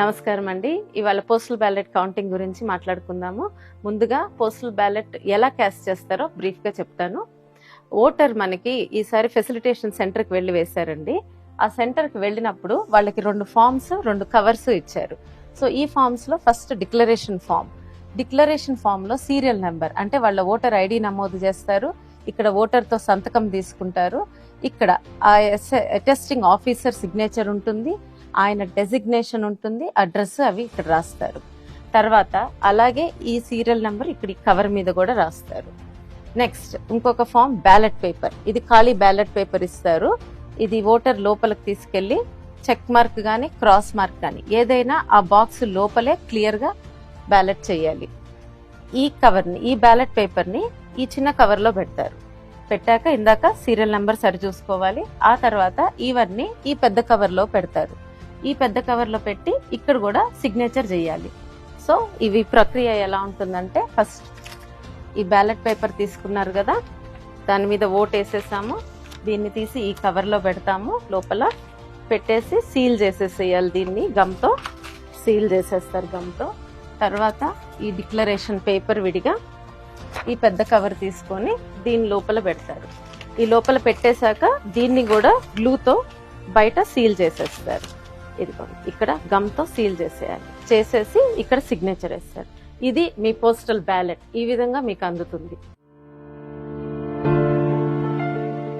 నమస్కారం అండి. ఇవాళ పోస్టల్ బ్యాలెట్ కౌంటింగ్ గురించి మాట్లాడుకుందాము. ముందుగా పోస్టల్ బ్యాలెట్ ఎలా క్యాస్ట్ చేస్తారో బ్రీఫ్గా చెప్తాను. ఓటర్ మనకి ఈసారి ఫెసిలిటేషన్ సెంటర్కి వెళ్ళి వేశారండి. ఆ సెంటర్కి వెళ్ళినప్పుడు వాళ్ళకి రెండు ఫామ్స్ రెండు కవర్స్ ఇచ్చారు. సో ఈ ఫామ్స్లో ఫస్ట్ డిక్లరేషన్ ఫామ్ డిక్లరేషన్ ఫామ్లో సీరియల్ నెంబర్ అంటే వాళ్ళ ఓటర్ ఐడి నమోదు చేస్తారు. ఇక్కడ ఓటర్తో సంతకం తీసుకుంటారు. ఇక్కడ ఆ టెస్టింగ్ ఆఫీసర్ సిగ్నేచర్ ఉంటుంది. ఆయన డెసిగ్నేషన్ ఉంటుంది అడ్రస్ అవి ఇక్కడ రాస్తారు. తర్వాత అలాగే ఈ సీరియల్ నెంబర్ ఇక్కడ ఈ కవర్ మీద కూడా రాస్తారు. నెక్స్ట్ ఇంకొక ఫామ్ బ్యాలెట్ పేపర్ ఇది ఖాళీ బ్యాలెట్ పేపర్ ఇస్తారు. ఇది ఓటర్ లోపలికి తీసుకెళ్ళి చెక్ మార్క్ గాని క్రాస్ మార్క్ కానీ ఏదైనా ఆ బాక్స్ లోపలే క్లియర్గా బ్యాలెట్ చేయాలి. ఈ కవర్ని ఈ బ్యాలెట్ పేపర్ని ఈ చిన్న కవర్లో పెడతారు. పెట్టాక ఇందాక సీరియల్ నెంబర్ సరి చూసుకోవాలి. ఆ తర్వాత ఇవన్నీ ఈ పెద్ద కవర్లో పెడతారు. ఈ పెద్ద కవర్లో పెట్టి ఇక్కడ కూడా సిగ్నేచర్ చేయాలి. సో ఇవి ప్రక్రియ ఎలా ఉంటుందంటే ఫస్ట్ ఈ బ్యాలెట్ పేపర్ తీసుకున్నారు కదా దాని మీద ఓట్ వేసేసాము. దీన్ని తీసి ఈ కవర్లో పెడతాము. లోపల పెట్టేసి సీల్ చేసేసేయాలి దీన్ని గమ్తో సీల్ చేసేస్తారు గమ్తో తర్వాత ఈ డిక్లరేషన్ పేపర్ విడిగా ఈ పెద్ద కవర్ తీసుకొని దీని లోపల పెడతారు. ఈ లోపల పెట్టేశాక దీన్ని కూడా గ్లూతో బయట సీల్ చేసేస్తారు. ఇదిగోండి. ఇక్కడ గమ్తో సీల్ చేసేయాలి. చేసేసి ఇక్కడ సిగ్నేచర్ వేస్తారు. ఇది మీ పోస్టల్ బ్యాలెట్ ఈ విధంగా మీకు అందుతుంది.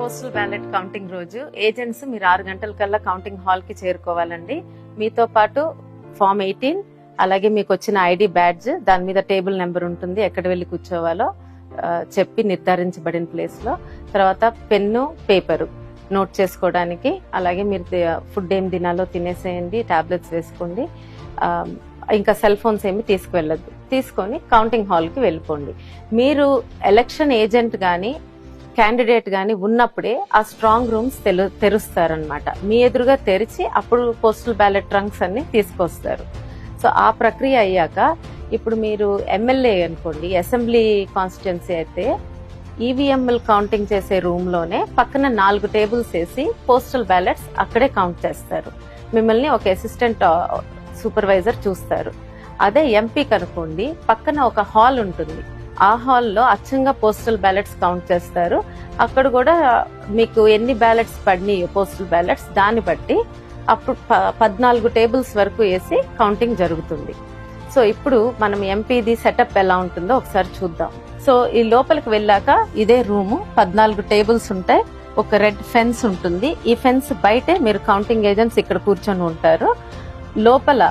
పోస్టల్ బ్యాలెట్ కౌంటింగ్ రోజు. ఏజెంట్స్ మీరు ఆరు గంటల కల్లా కౌంటింగ్ హాల్కి చేరుకోవాలండి. మీతో పాటు ఫామ్ ఎయిటీన్ అలాగే మీకు వచ్చిన ఐడి బ్యాడ్జ్ దాని మీద టేబుల్ నెంబర్ ఉంటుంది ఎక్కడ వెళ్ళి కూర్చోవాలో చెప్పి నిర్ధారించబడిన ప్లేస్లో. తర్వాత పెన్ను పేపరు నోట్ చేసుకోవడానికి. అలాగే మీరు ఫుడ్ ఏం తినాలో తినేసేయండి టాబ్లెట్స్ వేసుకోండి. ఇంకా సెల్ ఫోన్స్ ఏమి తీసుకువెళ్ళద్దు. తీసుకొని కౌంటింగ్ హాల్కి వెళ్ళిపోండి. మీరు ఎలక్షన్ ఏజెంట్ కానీ క్యాండిడేట్ కానీ ఉన్నప్పుడే ఆ స్ట్రాంగ్ రూమ్స్ తెలు తెరుస్తారనమాట మీ ఎదురుగా తెరిచి అప్పుడు పోస్టల్ బ్యాలెట్ ట్రంక్స్ అన్ని తీసుకొస్తారు. సో ఆ ప్రక్రియ అయ్యాక ఇప్పుడు మీరు ఎమ్మెల్యే అనుకోండి అసెంబ్లీ కాన్స్టిట్యున్సీ అయితే ఈవీఎంఎల్ కౌంటింగ్ చేసే రూమ్లోనే పక్కన నాలుగు టేబుల్స్ వేసి పోస్టల్ బ్యాలెట్స్ అక్కడే కౌంట్ చేస్తారు. మిమ్మల్ని ఒక అసిస్టెంట్ సూపర్వైజర్ uh, చూస్తారు. అదే ఎంపీ కనుకోండి పక్కన ఒక హాల్ ఉంటుంది. ఆ హాల్లో అచ్చంగా పోస్టల్ బ్యాలెట్స్ కౌంట్ చేస్తారు. అక్కడ కూడా మీకు ఎన్ని బ్యాలెట్స్ పడినాయి పోస్టల్ బ్యాలెట్స్ దాన్ని బట్టి అప్పుడు ప- పద్నాలుగు టేబుల్స్ వరకు వేసి కౌంటింగ్ జరుగుతుంది. సో ఇప్పుడు మనం ఎంపీది సెటప్ ఎలా ఉంటుందో ఒకసారి చూద్దాం. సో ఈ లోపలికి వెళ్ళాక ఇదే రూము పద్నాలుగు టేబుల్స్ ఉంటాయి ఒక రెడ్ ఫెన్స్ ఉంటుంది. ఈ ఫెన్స్ బయటే మీరు కౌంటింగ్ ఏజెంట్స్ ఇక్కడ కూర్చొని ఉంటారు. లోపల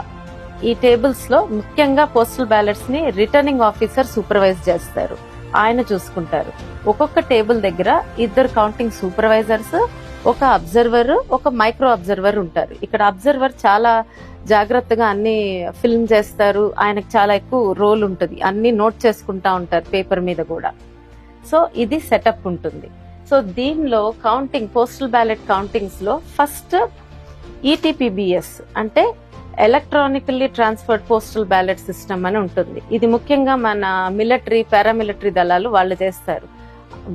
ఈ టేబుల్స్లో ముఖ్యంగా పోస్టల్ బ్యాలెట్స్ని రిటర్నింగ్ ఆఫీసర్ సూపర్వైజ్ చేస్తారు. ఆయన చూసుకుంటారు. ఒక్కొక్క టేబుల్ దగ్గర ఇద్దరు కౌంటింగ్ సూపర్వైజర్స్ ఒక అబ్జర్వర్ ఒక మైక్రో అబ్జర్వర్ ఉంటారు. ఇక్కడ అబ్జర్వర్ చాలా జాగ్రత్తగా అన్ని ఫిల్మ్ చేస్తారు. ఆయనకు చాలా ఎక్కువ రోల్ ఉంటుంది. అన్ని నోట్ చేసుకుంటా ఉంటారు పేపర్ మీద కూడా. సో ఇది సెటప్ ఉంటుంది. సో దీనిలో కౌంటింగ్ పోస్టల్ బ్యాలెట్ కౌంటింగ్స్లో ఫస్ట్ ఈటీపీబిఎస్ అంటే electronically transferred postal ballot system అని ఉంటుంది. ఇది ముఖ్యంగా మన మిలిటరీ పారామిలిటరీ దళాలు వాళ్ళు చేస్తారు.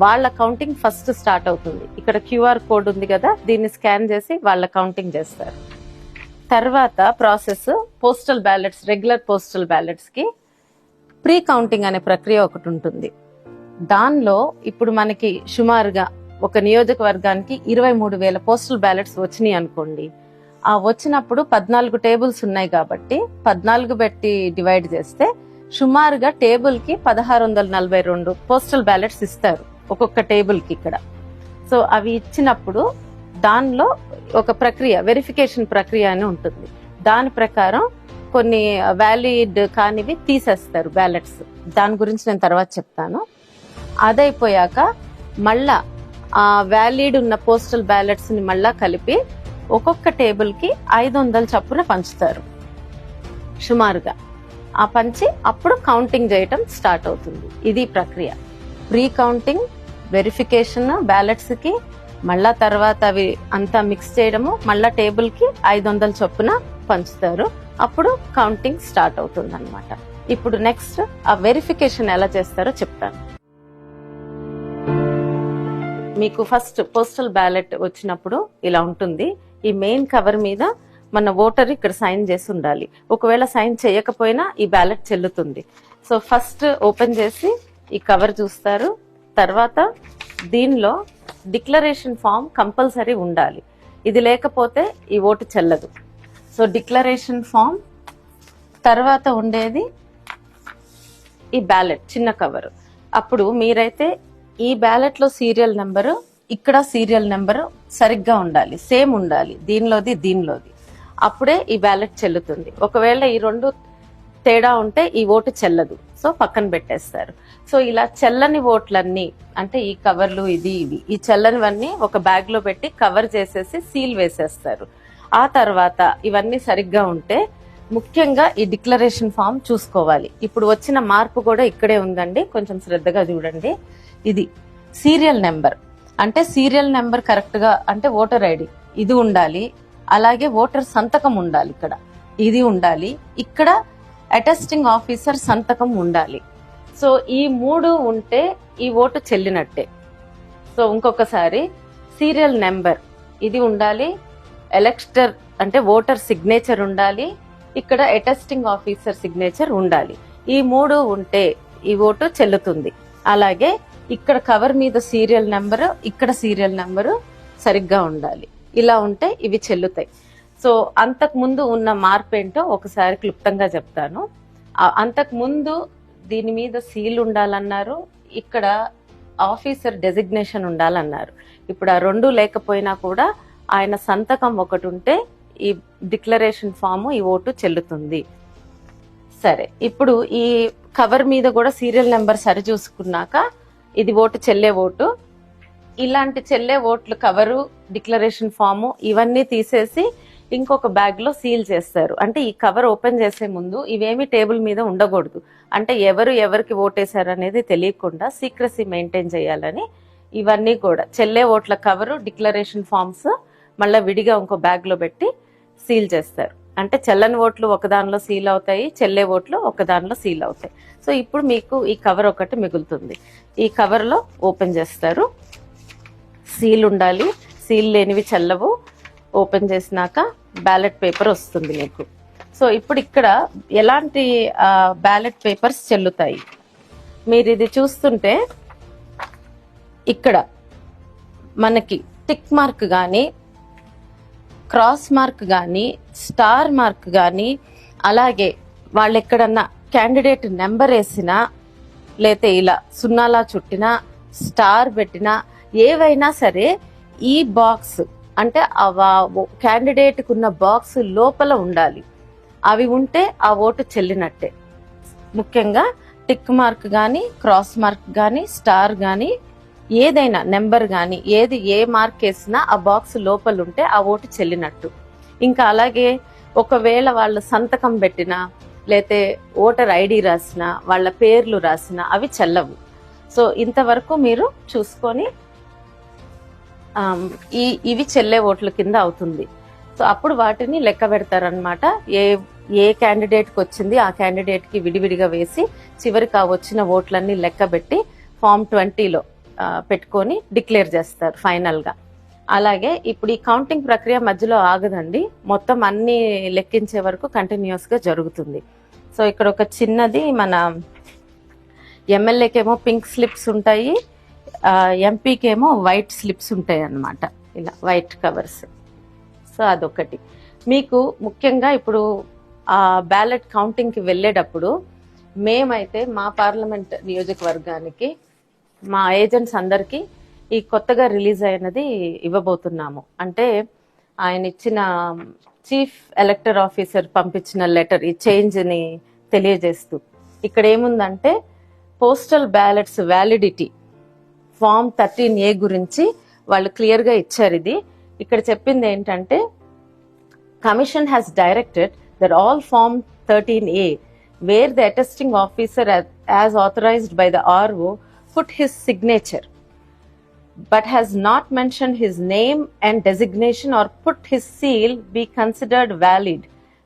వాళ్ళ కౌంటింగ్ ఫస్ట్ స్టార్ట్ అవుతుంది. ఇక్కడ క్యూఆర్ కోడ్ ఉంది కదా దీన్ని స్కాన్ చేసి వాళ్ళ కౌంటింగ్ చేస్తారు. తర్వాత process postal ballots regular postal బ్యాలెట్స్కి pre counting అనే ప్రక్రియ ఒకటి ఉంటుంది. దానిలో ఇప్పుడు మనకి సుమారుగా ఒక నియోజకవర్గానికి ఇరవై మూడు వేల పోస్టల్ బ్యాలెట్స్ వచ్చినాయి అనుకోండి. ఆ వచ్చినప్పుడు పద్నాలుగు టేబుల్స్ ఉన్నాయి కాబట్టి పద్నాలుగు పెట్టి డివైడ్ చేస్తే సుమారుగా టేబుల్కి పదహారు వందల నలభై రెండు పోస్టల్ బ్యాలెట్స్ ఇస్తారు ఒక్కొక్క టేబుల్కి ఇక్కడ. సో అవి ఇచ్చినప్పుడు దానిలో ఒక ప్రక్రియ వెరిఫికేషన్ ప్రక్రియ అని ఉంటుంది. దాని ప్రకారం కొన్ని వ్యాలిడ్ కానివి తీసేస్తారు బ్యాలెట్స్. దాని గురించి నేను తర్వాత చెప్తాను. అదైపోయాక మళ్ళా ఆ వ్యాలిడ్ ఉన్న పోస్టల్ బ్యాలెట్స్ని మళ్ళా కలిపి ఒక్కొక్క టేబుల్కి ఐదు వందల చప్పున పంచుతారు. సుమారుగా. ఆ పంచి అప్పుడు కౌంటింగ్ చేయటం స్టార్ట్ అవుతుంది. ఇది ప్రక్రియ. ప్రీ కౌంటింగ్ వెరిఫికేషన్ బ్యాలెట్స్కి మళ్ళా తర్వాత అవి అంతా మిక్స్ చేయడము మళ్ళా టేబుల్కి ఐదు వందల చొప్పున పంచుతారు. అప్పుడు కౌంటింగ్ స్టార్ట్ అవుతుంది అనమాట ఇప్పుడు నెక్స్ట్ ఆ వెరిఫికేషన్ ఎలా చేస్తారో చెప్తాను. మీకు ఫస్ట్ పోస్టల్ బ్యాలెట్ వచ్చినప్పుడు ఇలా ఉంటుంది. ఈ మెయిన్ కవర్ మీద మన ఓటర్ ఇక్కడ సైన్ చేసి ఉండాలి ఒకవేళ సైన్ చేయకపోయినా ఈ బ్యాలెట్ చెల్లుతుంది. సో ఫస్ట్ ఓపెన్ చేసి ఈ కవర్ చూస్తారు. తర్వాత దీనిలో డిక్లరేషన్ ఫామ్ కంపల్సరీ ఉండాలి. ఇది లేకపోతే ఈ ఓటు చెల్లదు. సో డిక్లరేషన్ ఫామ్ తర్వాత ఉండేది ఈ బ్యాలెట్ చిన్న కవర్. అప్పుడు మీరైతే ఈ బ్యాలెట్లో సీరియల్ నెంబరు ఇక్కడ సీరియల్ నెంబరు సరిగ్గా ఉండాలి. సేమ్ ఉండాలి. దీనిలోది దీనిలోది. అప్పుడే ఈ బ్యాలెట్ చెల్లుతుంది. ఒకవేళ ఈ రెండు తేడా ఉంటే ఈ ఓటు చెల్లదు. సో పక్కన పెట్టేస్తారు. సో ఇలా చెల్లని ఓట్లన్నీ అంటే ఈ కవర్లు ఇది ఇవి ఈ చెల్లనివన్నీ ఒక బ్యాగ్లో పెట్టి కవర్ చేసేసి సీల్ వేసేస్తారు. ఆ తర్వాత ఇవన్నీ సరిగ్గా ఉంటే ముఖ్యంగా ఈ డిక్లరేషన్ ఫామ్ చూసుకోవాలి. ఇప్పుడు వచ్చిన మార్పు కూడా ఇక్కడే ఉందండి. కొంచెం శ్రద్ధగా చూడండి. ఇది సీరియల్ నెంబర్. అంటే సీరియల్ నెంబర్ కరెక్ట్గా అంటే ఓటర్ ఐడి ఇది ఉండాలి. అలాగే ఓటర్ సంతకం ఉండాలి ఇక్కడ. ఇది ఉండాలి. ఇక్కడ అటెస్టింగ్ ఆఫీసర్ సంతకం ఉండాలి. సో ఈ మూడు ఉంటే ఈ ఓటు చెల్లినట్టే. సో ఇంకొకసారి సీరియల్ నెంబర్. ఇది ఉండాలి. ఎలక్టర్ అంటే ఓటర్ సిగ్నేచర్ ఉండాలి. ఇక్కడ అటెస్టింగ్ ఆఫీసర్ సిగ్నేచర్ ఉండాలి. ఈ మూడు ఉంటే ఈ ఓటు చెల్లుతుంది. అలాగే ఇక్కడ కవర్ మీద సీరియల్ నెంబరు ఇక్కడ సీరియల్ నెంబరు సరిగ్గా ఉండాలి. ఇలా ఉంటే ఇవి చెల్లుతాయి. సో అంతకు ముందు ఉన్న మార్పు ఏంటో ఒకసారి క్లుప్తంగా చెప్తాను. అంతకుముందు అంతకు ముందు దీని మీద సీల్ ఉండాలన్నారు ఇక్కడ ఆఫీసర్ డెసిగ్నేషన్ ఉండాలన్నారు. ఇప్పుడు ఆ రెండు లేకపోయినా కూడా ఆయన సంతకం ఒకటి ఉంటే ఈ డిక్లరేషన్ ఫామ్ ఈ ఓటు చెల్లుతుంది. సరే ఇప్పుడు ఈ కవర్ మీద కూడా సీరియల్ నెంబర్ సరి చూసుకున్నాక ఇది ఓటు చెల్లే ఓటు. ఇలాంటి చెల్లే ఓట్లు కవరు డిక్లరేషన్ ఫాము ఇవన్నీ తీసేసి ఇంకొక బ్యాగ్లో సీల్ చేస్తారు. అంటే ఈ కవర్ ఓపెన్ చేసే ముందు ఇవేమి టేబుల్ మీద ఉండకూడదు. అంటే ఎవరు ఎవరికి ఓటేశారు అనేది తెలియకుండా సీక్రసీ మెయింటైన్ చేయాలని ఇవన్నీ కూడా. చెల్లే ఓట్ల కవరు డిక్లరేషన్ ఫామ్స్ మళ్ళీ విడిగా ఇంకో బ్యాగ్లో పెట్టి సీల్ చేస్తారు. అంటే చెల్లని ఓట్లు ఒక దానిలో సీల్ అవుతాయి చెల్లే ఓట్లు ఒక దానిలో సీల్ అవుతాయి. సో ఇప్పుడు మీకు ఈ కవర్ ఒకటి మిగులుతుంది. ఈ కవర్లో ఓపెన్ చేస్తారు. సీల్ ఉండాలి. సీల్ లేనివి చల్లవు. ఓపెన్ చేసినాక బ్యాలెట్ పేపర్ వస్తుంది మీకు. సో ఇప్పుడు ఇక్కడ ఎలాంటి బ్యాలెట్ పేపర్స్ చెల్లుతాయి? మీరు ఇది చూస్తుంటే ఇక్కడ మనకి టిక్ మార్క్ కానీ క్రాస్ మార్క్ కానీ స్టార్ మార్క్ కానీ అలాగే వాళ్ళు ఎక్కడన్నా క్యాండిడేట్ నెంబర్ వేసినా లేతే ఇలా సున్నాలా చుట్టినా స్టార్ పెట్టినా ఏవైనా సరే ఈ బాక్స్ అంటే క్యాండిడేట్ ఉన్న బాక్స్ లోపల ఉండాలి. అవి ఉంటే ఆ ఓటు చెల్లినట్టే. ముఖ్యంగా టిక్ మార్క్ కానీ క్రాస్ మార్క్ కానీ స్టార్ కానీ ఏదైనా నెంబర్ కానీ ఏది ఏ మార్క్ వేసినా ఆ బాక్స్ లోపల ఉంటే ఆ ఓటు చెల్లినట్టు. ఇంకా అలాగే ఒకవేళ వాళ్ళు సంతకం పెట్టినా లేతే ఓటర్ ఐడి రాసిన వాళ్ళ పేర్లు రాసిన అవి చెల్లవు. సో ఇంతవరకు మీరు చూసుకొని ఈ ఇవి చెల్లే ఓట్ల కింద అవుతుంది. సో అప్పుడు వాటిని లెక్క పెడతారనమాట ఏ ఏ క్యాండిడేట్కి వచ్చింది ఆ క్యాండిడేట్కి విడివిడిగా వేసి చివరికి ఆ వచ్చిన ఓట్లన్నీ లెక్క పెట్టి ఫామ్ ట్వంటీలో పెట్టుకొని డిక్లేర్ చేస్తారు ఫైనల్గా అలాగే ఇప్పుడు ఈ కౌంటింగ్ ప్రక్రియ మధ్యలో ఆగదండి. మొత్తం అన్ని లెక్కించే వరకు కంటిన్యూస్గా జరుగుతుంది. సో ఇక్కడ ఒక చిన్నది మన ఎమ్మెల్యేకేమో పింక్ స్లిప్స్ ఉంటాయి. ఎంపీకేమో వైట్ స్లిప్స్ ఉంటాయి అన్నమాట ఇలా వైట్ కవర్స్ సో అదొకటి. మీకు ముఖ్యంగా ఇప్పుడు ఆ బ్యాలెట్ కౌంటింగ్కి వెళ్ళేటప్పుడు మేమైతే మా పార్లమెంట్ నియోజకవర్గానికి మా ఏజెంట్స్ అందరికీ ఈ కొత్తగా రిలీజ్ అయినది ఇవ్వబోతున్నాము. అంటే ఆయన ఇచ్చిన చీఫ్ ఎలక్టర్ ఆఫీసర్ పంపించిన లెటర్ ఈ చేంజ్ని తెలియజేస్తూ. ఇక్కడ ఏముందంటే postal ballots validity form thirteen A గురించి వాళ్ళు క్లియర్గా ఇచ్చారు ఇది. ఇక్కడ చెప్పింది ఏంటంటే commission has directed that all form thirteen A where the attesting officer as authorized by the RO put his signature but has not mentioned his name and designation or put his seal be considered valid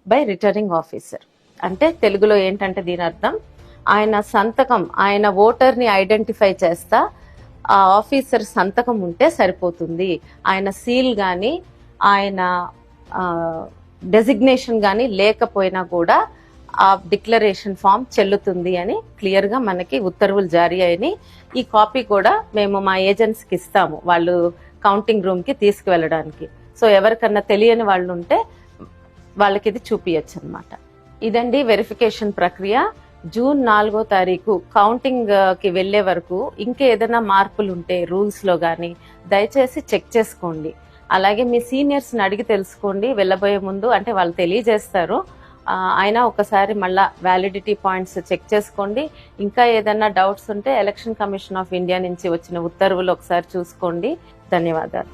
by returning officer అంటే తెలుగులో ఏంటంటే దీని అర్థం ఆయన సంతకం ఆయన ఓటర్ని identify చేస్తా ఆ ఆఫీసర్ సంతకం ఉంటే సరిపోతుంది. ఆయన సీల్ కానీ ఆయన డెసిగ్నేషన్ కానీ లేకపోయినా కూడా ఆ డిక్లరేషన్ ఫామ్ చెల్లుతుంది అని క్లియర్గా మనకి ఉత్తర్వులు జారీ అయినాయి. ఈ కాపీ కూడా మేము మా ఏజెంట్స్కి ఇస్తాము వాళ్ళు కౌంటింగ్ రూమ్కి తీసుకువెళ్ళడానికి. సో ఎవరికన్నా తెలియని వాళ్ళు ఉంటే వాళ్ళకి ఇది చూపించచ్చు అనమాట ఇదండి వెరిఫికేషన్ ప్రక్రియ. జూన్ నాలుగో తారీఖు కౌంటింగ్ వెళ్ళే కి వెళ్ళే వరకు ఇంకా ఏదైనా మార్పులు ఉంటే రూల్స్లో దయచేసి చెక్ చేసుకోండి. అలాగే మీ సీనియర్స్ని అడిగి తెలుసుకోండి వెళ్ళబోయే ముందు అంటే వాళ్ళు తెలియజేస్తారు. అయినా ఒకసారి మళ్ళా వ్యాలిడిటీ పాయింట్స్ చెక్ చేసుకోండి. ఇంకా ఏదైనా డౌట్స్ ఉంటే ఎలక్షన్ కమిషన్ ఆఫ్ ఇండియా నుంచి వచ్చిన ఉత్తర్వులు ఒకసారి చూసుకోండి. ధన్యవాదాలు.